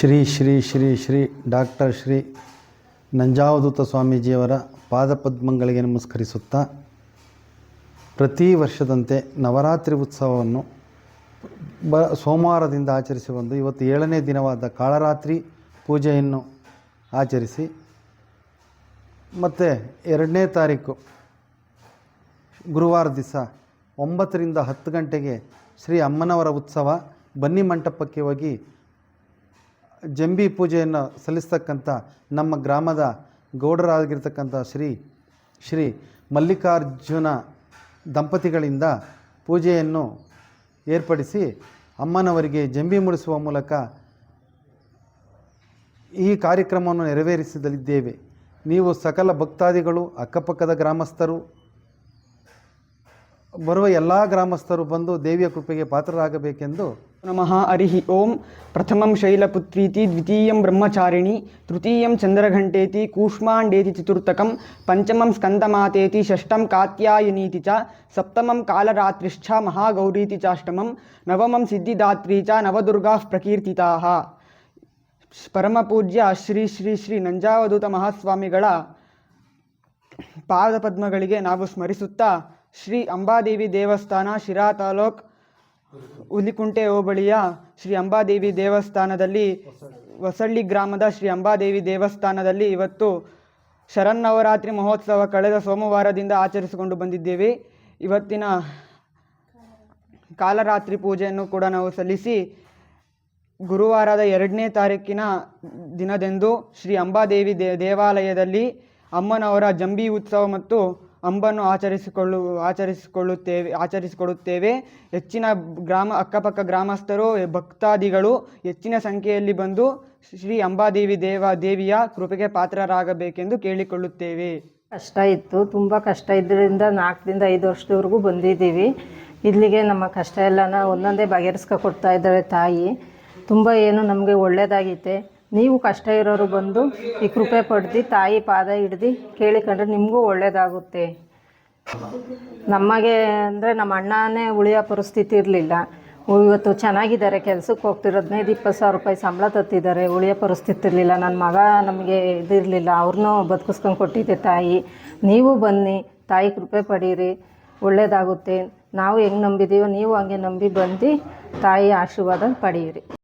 Shri Shri Shri Shri doctor Shri Nanjavadhoota ಸ್ವಾಮೀಜಿಯವರ ಪಾದಪದ್ಮಗಳಿಗೆ ನಮಸ್ಕರಿಸುತ್ತಾ ಪ್ರತಿ ವರ್ಷದಂತೆ ನವರಾತ್ರಿ ಉತ್ಸವವನ್ನು ಬ ಸೋಮವಾರದಿಂದ ಆಚರಿಸಿ ಬಂದು ಇವತ್ತು ಏಳನೇ ದಿನವಾದ ಕಾಳರಾತ್ರಿ ಪೂಜೆಯನ್ನು ಆಚರಿಸಿ ಮತ್ತು ಎರಡನೇ ತಾರೀಕು ಗುರುವಾರ ದಿವಸ ಒಂಬತ್ತರಿಂದ ಹತ್ತು ಗಂಟೆಗೆ ಶ್ರೀ ಅಮ್ಮನವರ ಉತ್ಸವ ಬನ್ನಿ ಮಂಟಪಕ್ಕೆ ಹೋಗಿ ಜಂಬಿ ಪೂಜೆಯನ್ನು ಸಲ್ಲಿಸ್ತಕ್ಕಂಥ ನಮ್ಮ ಗ್ರಾಮದ ಗೌಡರಾಗಿರ್ತಕ್ಕಂಥ ಶ್ರೀ ಶ್ರೀ ಮಲ್ಲಿಕಾರ್ಜುನ ದಂಪತಿಗಳಿಂದ ಪೂಜೆಯನ್ನು ಏರ್ಪಡಿಸಿ ಅಮ್ಮನವರಿಗೆ ಜಂಬಿ ಮುಡಿಸುವ ಮೂಲಕ ಈ ಕಾರ್ಯಕ್ರಮವನ್ನು ನೆರವೇರಿಸಲಿದ್ದೇವೆ ನೀವು ಸಕಲ ಭಕ್ತಾದಿಗಳು, ಅಕ್ಕಪಕ್ಕದ ಗ್ರಾಮಸ್ಥರು, ಬರುವ ಎಲ್ಲ ಗ್ರಾಮಸ್ಥರು ಬಂದು ದೇವಿಯ ಕೃಪೆಗೆ ಪಾತ್ರರಾಗಬೇಕೆಂದು ನಮಃ ಹರಿः ಓಂ ಪ್ರಥಮಂ ಶೈಲಪುತ್ರೀತಿ ದ್ವಿತೀಯಂ ಬ್ರಹ್ಮಚಾರಿಣಿ ತೃತೀಯಂ ಚಂದ್ರಘಂಟೇತಿ ಕೂಷ್ಮಾಂಡೇತಿ ಚತುರ್ಥಕಂ ಪಂಚಮಂ ಸ್ಕಂದಮಾತೇತಿ ಷಷ್ಠಂ ಕಾತ್ಯಾಯನೀತಿ ಚ ಸಪ್ತಮಂ ಕಾಲರಾತ್ರಿಶ್ಚ ಮಹಾಗೌರೀತಿ ಚಾಷ್ಟಮಂ ನವಮಂ ಸಿದ್ಧಿದಾತ್ರಿ ಚ ನವದುರ್ಗಾಃ ಪ್ರಕೀರ್ತಿತಾಃ ಪರಮಪೂಜ್ಯ ಶ್ರೀ ಶ್ರೀ ಶ್ರೀ ನಂಜಾವಧೂತ ಮಹಾಸ್ವಾಮಿಗಳ ಪಾದಪದ್ಮಗಳಿಗೆ ನಾವು ಸ್ಮರಿಸುತ್ತಾ ಶ್ರೀ ಅಂಬಾದೇವಿ ದೇವಸ್ಥಾನ ಶಿರಾ ತಾಲೂಕ್ ಹುಲಿಕುಂಟೆ ಹೋಬಳಿಯ ಶ್ರೀ ಅಂಬಾದೇವಿ ದೇವಸ್ಥಾನದಲ್ಲಿ ಹೊಸಳ್ಳಿ ಗ್ರಾಮದ ಶ್ರೀ ಅಂಬಾದೇವಿ ದೇವಸ್ಥಾನದಲ್ಲಿ ಇವತ್ತು ಶರನ್ನವರಾತ್ರಿ ಮಹೋತ್ಸವ ಕಳೆದ ಸೋಮವಾರದಿಂದ ಆಚರಿಸಿಕೊಂಡು ಬಂದಿದ್ದೇವೆ. ಇವತ್ತಿನ ಕಾಲರಾತ್ರಿ ಪೂಜೆಯನ್ನು ಕೂಡ ನಾವು ಸಲ್ಲಿಸಿ ಗುರುವಾರದ ಎರಡನೇ ತಾರೀಕಿನ ದಿನದಂದು ಶ್ರೀ ಅಂಬಾದೇವಿ ದೇ, ದೇವಾಲಯದಲ್ಲಿ ಅಮ್ಮನವರ ಜಂಬಿ ಉತ್ಸವ ಮತ್ತು ಅಂಬನ್ನು ಆಚರಿಸಿಕೊಳ್ಳು, ಆಚರಿಸಿಕೊಳ್ಳುತ್ತೇವೆ, ಆಚರಿಸಿಕೊಡುತ್ತೇವೆ. ಹೆಚ್ಚಿನ ಗ್ರಾಮ, ಅಕ್ಕಪಕ್ಕ ಗ್ರಾಮಸ್ಥರು, ಭಕ್ತಾದಿಗಳು ಹೆಚ್ಚಿನ ಸಂಖ್ಯೆಯಲ್ಲಿ ಬಂದು ಶ್ರೀ ಅಂಬಾದೇವಿ ದೇವ, ದೇವಿಯ ಕೃಪೆಗೆ ಪಾತ್ರರಾಗಬೇಕೆಂದು ಕೇಳಿಕೊಳ್ಳುತ್ತೇವೆ. ಕಷ್ಟ ಇತ್ತು, ತುಂಬ ಕಷ್ಟ ಇದ್ದರಿಂದ ನಾಲ್ಕರಿಂದ ಐದು ವರ್ಷದವರೆಗೂ ಬಂದಿದ್ದೀವಿ. ಇಲ್ಲಿಗೆ ನಮ್ಮ ಕಷ್ಟ ಎಲ್ಲನ ಒಂದೊಂದೇ ಬಗೆಹರಿಸ್ಕೊಡ್ತಾ ಇದ್ದಾರೆ ತಾಯಿ. ತುಂಬ ಏನು ನಮಗೆ ಒಳ್ಳೆಯದಾಗೈತೆ ನೀವು ಕಷ್ಟ ಇರೋರು ಬಂದು ಈ ಕೃಪೆ ಪಡೆದು, ತಾಯಿ ಪಾದ ಹಿಡ್ದು ಕೇಳಿಕೊಂಡ್ರೆ ನಿಮಗೂ ಒಳ್ಳೆಯದಾಗುತ್ತೆ ನಮಗೆ ಅಂದರೆ ನಮ್ಮ ಅಣ್ಣನೇ ಉಳಿಯೋ ಪರಿಸ್ಥಿತಿ ಇರಲಿಲ್ಲ. ಇವತ್ತು ಚೆನ್ನಾಗಿದ್ದಾರೆ, ಕೆಲಸಕ್ಕೆ ಹೋಗ್ತಿರೋ ಹದಿನೈದು, ಇಪ್ಪತ್ತು ಸಾವಿರ ರೂಪಾಯಿ ಸಂಬಳ ತತ್ತಿದ್ದಾರೆ, ಉಳಿಯೋ ಪರಿಸ್ಥಿತಿ ಇರಲಿಲ್ಲ. ನನ್ನ ಮಗ ನಮಗೆ ಇದಿರಲಿಲ್ಲ ಅವ್ರನ್ನೂ ಬದುಕಿಸ್ಕೊಂಡು ಕೊಟ್ಟಿದ್ದೆ ತಾಯಿ. ನೀವು ಬನ್ನಿ, ತಾಯಿ ಕೃಪೆ ಪಡೀರಿ ಒಳ್ಳೆಯದಾಗುತ್ತೆ ನಾವು ಹೆಂಗೆ ನಂಬಿದ್ದೀವೋ ನೀವು ಹಂಗೆ ನಂಬಿ ಬಂದು ತಾಯಿ ಆಶೀರ್ವಾದ ಪಡೀರಿ.